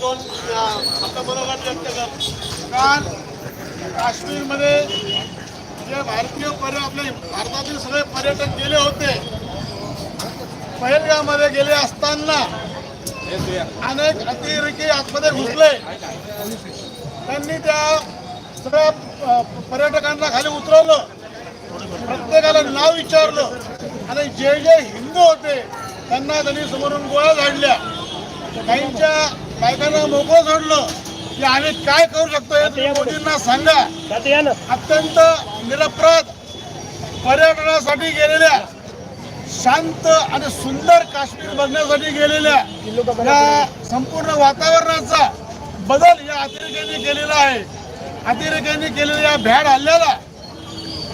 दोन आपलं व्यक्त काल काश्मीरमध्ये जे भारतीय पर्य आपले भारतातील सगळे पर्यटक गेले होते. पहलगाममध्ये गेले असताना अनेक अतिरेकी आतमध्ये घुसले. त्यांनी त्या सगळ्या पर्यटकांना खाली उतरवलं. प्रत्येकाला नाव विचारलं. आणि जे जे हिंदू होते त्यांना त्यांनी समोरून गोळ्या झाडल्या. काहींच्या बायकांना मोकळं सोडलं. की आम्ही काय करू शकतो हे मोदींना सांगा. अत्यंत निरपराध पर्यटनासाठी गेलेल्या शांत आणि सुंदर काश्मीर बघण्यासाठी गेलेल्या या संपूर्ण वातावरणाचा बदल या अतिरेक्यांनी केलेला आहे. अतिरेक्यांनी केलेल्या या भ्याड हल्ल्याला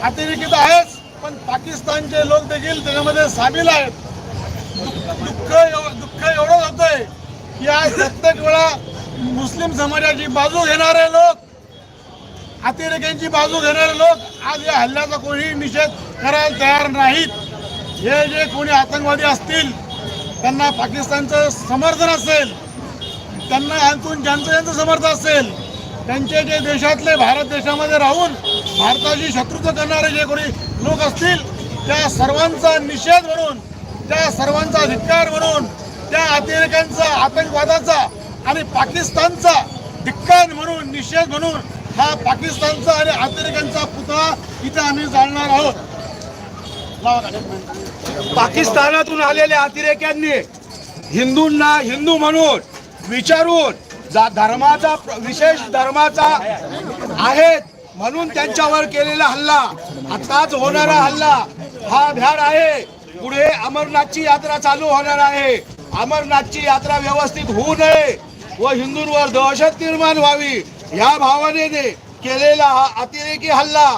अतिरेकी तर आहेच पण पाकिस्तानचे लोक देखील त्याच्यामध्ये सामील आहेत. दुःख एव- दुःख एवढं आहे की आज प्रत्येक वेळा मुस्लिम समाजाची बाजू घेणारे लोक अतिरेक्यांची बाजू घेणारे लोक आज या हल्ल्याचा कोणी निषेध करायला तयार नाहीत. हे जे कोणी आतंकवादी असतील त्यांना पाकिस्तानचं समर्थन असेल त्यांना यांतून ज्यांचं ज्यांचं समर्थन असेल त्यांचे जे देशातले भारत देशामध्ये राहून भारताची शत्रुत्व करणारे जे कोणी लोक असतील त्या सर्वांचा निषेध म्हणून त्या सर्वांचा धिक्कार म्हणून त्या अतिरेक्यांचा आतंकवादाचा आणि पाकिस्तानचा धिक्कार म्हणून निषेध म्हणून हा पाकिस्तानचा आणि अतिरेक्यांचा पुतळा इथे आम्ही जाळणार आहोत. पाकिस्तानातून आलेल्या अतिरेक्यांनी हिंदूंना हिंदू म्हणून विचारून जा- धर्माचा विशेष धर्माचा आहेत म्हणून त्यांच्यावर केलेला हल्ला. आताच होणारा हल्ला. हा भ्याड आहे. पुढे अमरनाथची यात्रा चालू होणार आहे. अमरनाथची यात्रा व्यवस्थित होऊ नये व हिंदूंवर दहशत निर्माण व्हावी. या भावनेने केलेला हा अतिरेकी हल्ला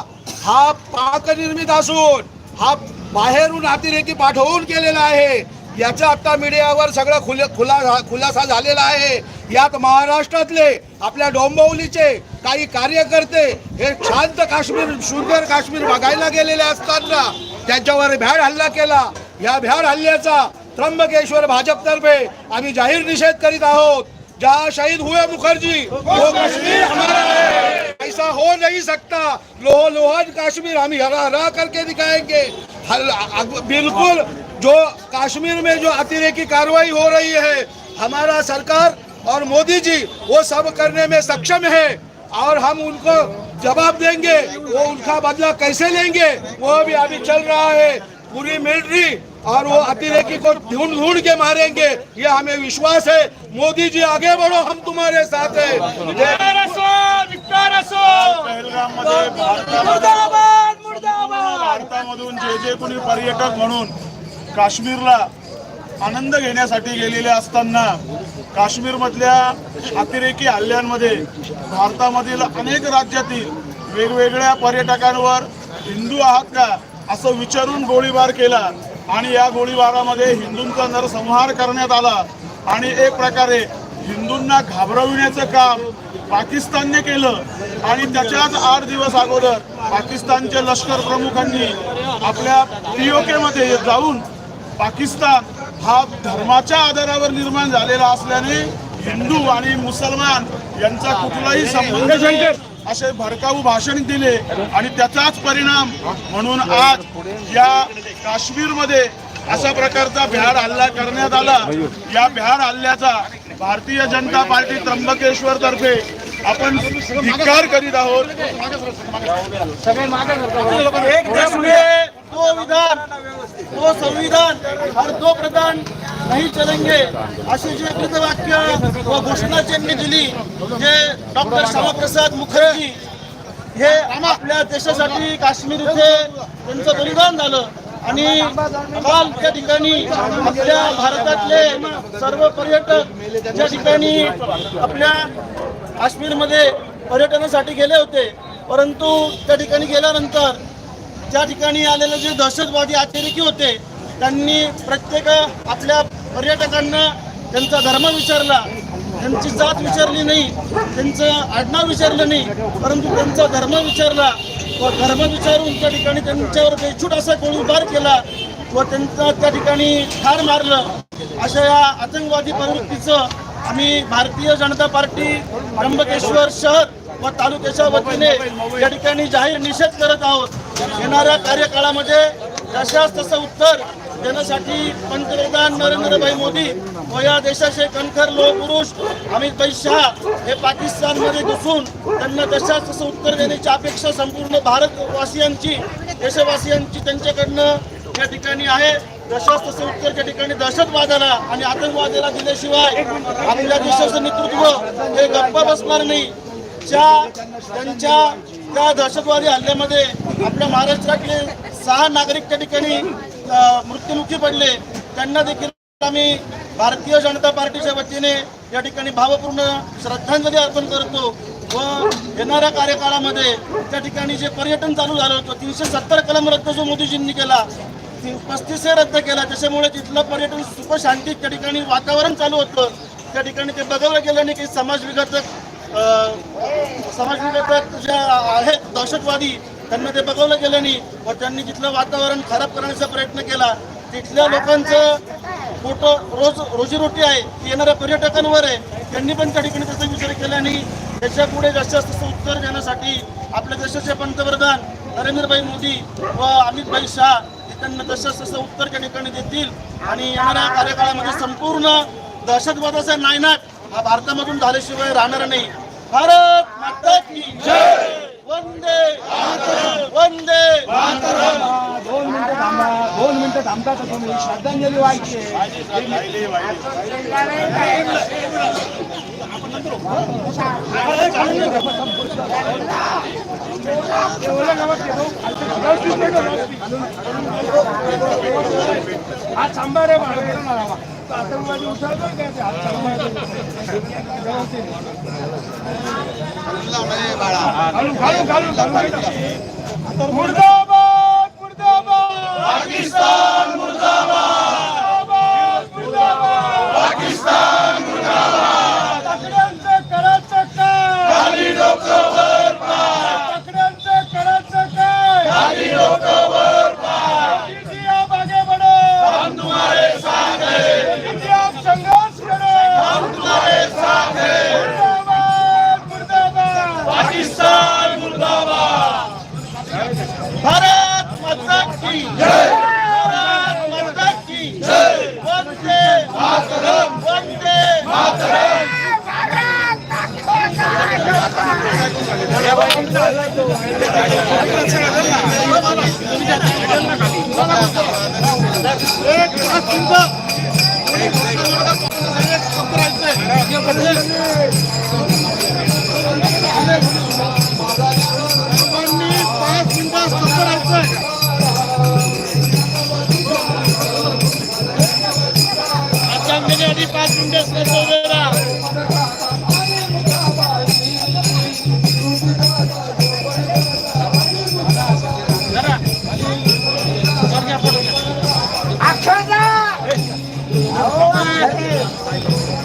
हा पाकनिर्मित असून हा बाहेरून अतिरेकी पाठवून केलेला आहे. याचा आता मीडियावर सगळं खुले खुला खुलासा झालेला आहे. यात महाराष्ट्रातले आपल्या डोंबवलीचे काही कार्यकर्ते हे शांत काश्मीर सुंदर काश्मीर बघायला गेलेले असताना भ्याड हल्ला केला. या भ्याड हल्ल्याचा त्र्यंबकेश्वर भाजपतर्फे आम्ही जाहीर निषेध करीत आहोत. जहाँ शहीद हुए मुखर्जी, वो कश्मीर हमारा है. ऐसा हो नहीं सकता. लोह, लोहन कश्मीर हम हरा हरा करके दिखाएँगे. बिल्कुल जो कश्मीर में जो अतिरेकी कार्रवाई हो रही है, हमारा सरकार और मोदी जी, वो सब करने में सक्षम है और हम उनको जवाब देंगे। वो उनका बदला कैसे लेंगे? वो भी अभी चल रहा है पूरी मिलिट्री और वो अतिरेकी को ढूंढ ढूंढ के मारेंगे। ये हमें विश्वास है। मोदी जी आगे बढ़ो हम तुम्हारे साथ है। भारतामधून जे जे कोणी पर्यटक म्हणून काश्मीरला आनंद घेण्यासाठी गेलेले असताना काश्मीरमधल्या अतिरेकी हल्ल्यांमध्ये भारतामधील अनेक राज्यातील वेगवेगळ्या पर्यटकांवर हिंदू आहात का असं विचारून गोळीबार केला आणि या गोळीबारामध्ये हिंदूंचा नरसंहार करण्यात आला आणि एक प्रकारे हिंदूंना घाबरविण्याचं काम पाकिस्तानने केलं आणि त्याच्याच आठ दिवस अगोदर पाकिस्तानच्या लष्कर प्रमुखांनी आपल्या पीओके मध्ये जाऊन पाकिस्तान हा धर्माच्या आधारावर निर्माण झालेला असल्याने हिंदू आणि मुसलमान यांचा कुठलाही संबंध नाही. असे भडकाऊ भाषण दिले आणि त्याचाच परिणाम म्हणून आज या काश्मीरमध्ये अशा प्रकारचा भ्याड हल्ला करण्यात आला. या भ्याड हल्ल्याचा भारतीय जनता पार्टी त्र्यंबकेश्वर तर्फे आपण धिक्कार करीत आहोत. दो विधान दो संविधान और दो प्रधान नहीं चलेंगे अशी जे वाक्य व घोषणा त्यांनी दिली जे डॉक्टर श्यामाप्रसाद मुखर्जी हे आपल्या देशासाठी काश्मीर इथे त्यांचं बलिदान झालं. आणि काल त्या ठिकाणी आपल्या भारतातले सर्व पर्यटक ज्या ठिकाणी आपल्या काश्मीरमध्ये पर्यटनासाठी गेले होते परंतु त्या ठिकाणी गेल्यानंतर त्या ठिकाणी आलेले जे दहशतवादी अतिरेकी होते त्यांनी प्रत्येक आपल्या पर्यटकांना त्यांचा धर्म विचारला त्यांची जात विचारली नाही त्यांचं आडनाव विचारलं नाही परंतु त्यांचा धर्म विचारला व धर्म विचारून त्या ठिकाणी त्यांच्यावर बेछूट असा गोळीबार केला व त्यांचं त्या ठिकाणी ठार मारलं. अशा या आतंकवादी प्रवृत्तीचं आम्ही भारतीय जनता पार्टी त्र्यंबकेश्वर शहर व तालुक्याच्या वतीने या ठिकाणी जाहीर निषेध करत आहोत. येणाऱ्या कार्यकाळामध्ये तशाच तसं उत्तर देण्यासाठी पंतप्रधान नरेंद्रभाई मोदी व या देशाचे कणखर लोहपुरुष अमित भाई शहा हे पाकिस्तानमध्ये घुसून त्यांना तशाच तसं उत्तर देण्याची अपेक्षा संपूर्ण भारतवासियांची देशवासियांची त्यांच्याकडनं या ठिकाणी आहे. तशाच तसं उत्तर त्या ठिकाणी दहशतवादाला आणि आतंकवादाला दिल्याशिवाय आपल्या देशाचं नेतृत्व हे गप्पा बसणार नाही. ज्या त्यांच्या त्या दहशतवादी हल्ल्यामध्ये आपल्या महाराष्ट्रातले सहा नागरिक त्या ठिकाणी मृत्युमुखी पडले त्यांना देखील आम्ही भारतीय जनता पार्टीच्या वतीने या ठिकाणी भावपूर्ण श्रद्धांजली अर्पण करतो व येणाऱ्या कार्यकाळामध्ये त्या ठिकाणी जे पर्यटन चालू झालं होतं तीनशे सत्तर कलम रद्द जो मोदीजींनी केला पस्तीसशे रद्द केला त्याच्यामुळे तिथलं पर्यटन सुखशांती त्या ठिकाणी वातावरण चालू होतं. त्या ठिकाणी ते बघवलं गेलं नाही की समाज विघातक अ, समाज जे आहेत दहशतवादी त्यांना ते बघवलं गेलं नाही. व त्यांनी तिथलं वातावरण खराब करण्याचा प्रयत्न केला तिथल्या लोकांचं मोठं रोज रोजीरोटी आहे. ती येणाऱ्या पर्यटकांवर आहे. त्यांनी पण त्या ठिकाणी त्याचा विचार केला नाही. त्याच्या पुढे जास्तीत जास्त उत्तर देण्यासाठी आपल्या देशाचे पंतप्रधान नरेंद्रभाई मोदी व अमितभाई शहा हे त्यांना तसंच तसं उत्तर त्या ठिकाणी देतील. आणि येणाऱ्या कार्यकाळामध्ये संपूर्ण दहशतवादाचा नायनाट हा भारतामधून झाल्याशिवाय राहणार नाही. भारत माता की जय. वंदे वंदे दोन मिनिटं थांबा. दोन मिनिटं थांबता का तुम्ही? श्रद्धांजली व्हायची आहे. थांबा रे बाळा. आतंकवादी उचलतो काय ते? हात घालून, घालून, घालून. मुर्दाबाद मुर्दाबाद पाकिस्तान सर्वांनी पाच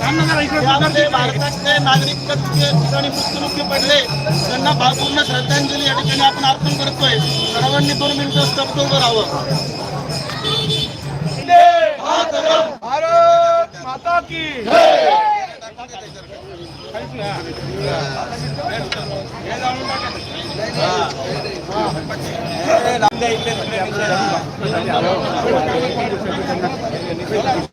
मिनिटं स्तब्ध राहायचंय. आचार्याने आधी पाच मिनिटं स्तब्ध उभे राहा. जरा. वर घ्या फोटो घ्या. यामध्ये भारतातले नागरिक ठिकाणी मृत्युमुखी पडले त्यांना भावपूर्ण श्रद्धांजली या ठिकाणी आपण अर्पण करतोय सर्वांनी दोन मिनिटं स्तब्ध उभं राहावं भारत माता की इकडे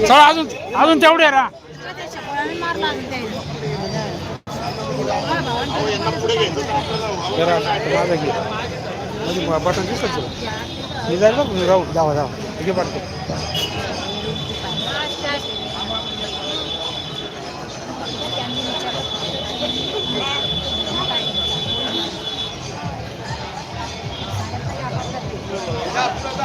चला अजून अजून तेवढे रा बटन दिसत मी जाईल बघ राहू जावा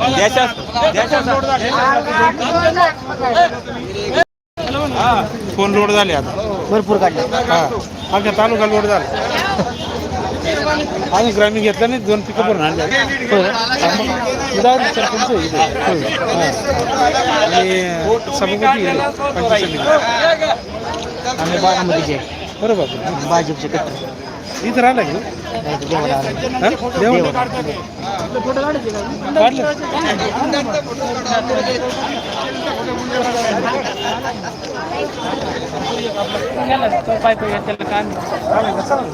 आहे पडतो फोन लोड झाले आता. भरपूर काढले. हा. आमच्या तालुका लोड झाला. आम्ही ग्रामीण घेतलं नाही दोन पिकं भरून आणले. उदाहरण सर तुमचं इथे. हा. आणि सभापती. आम्ही बारामतीचे बरोबर. भाजपचे कट्टर. इथं राहिला की? देवाला. हा? देवाला. काढलं पाय पाय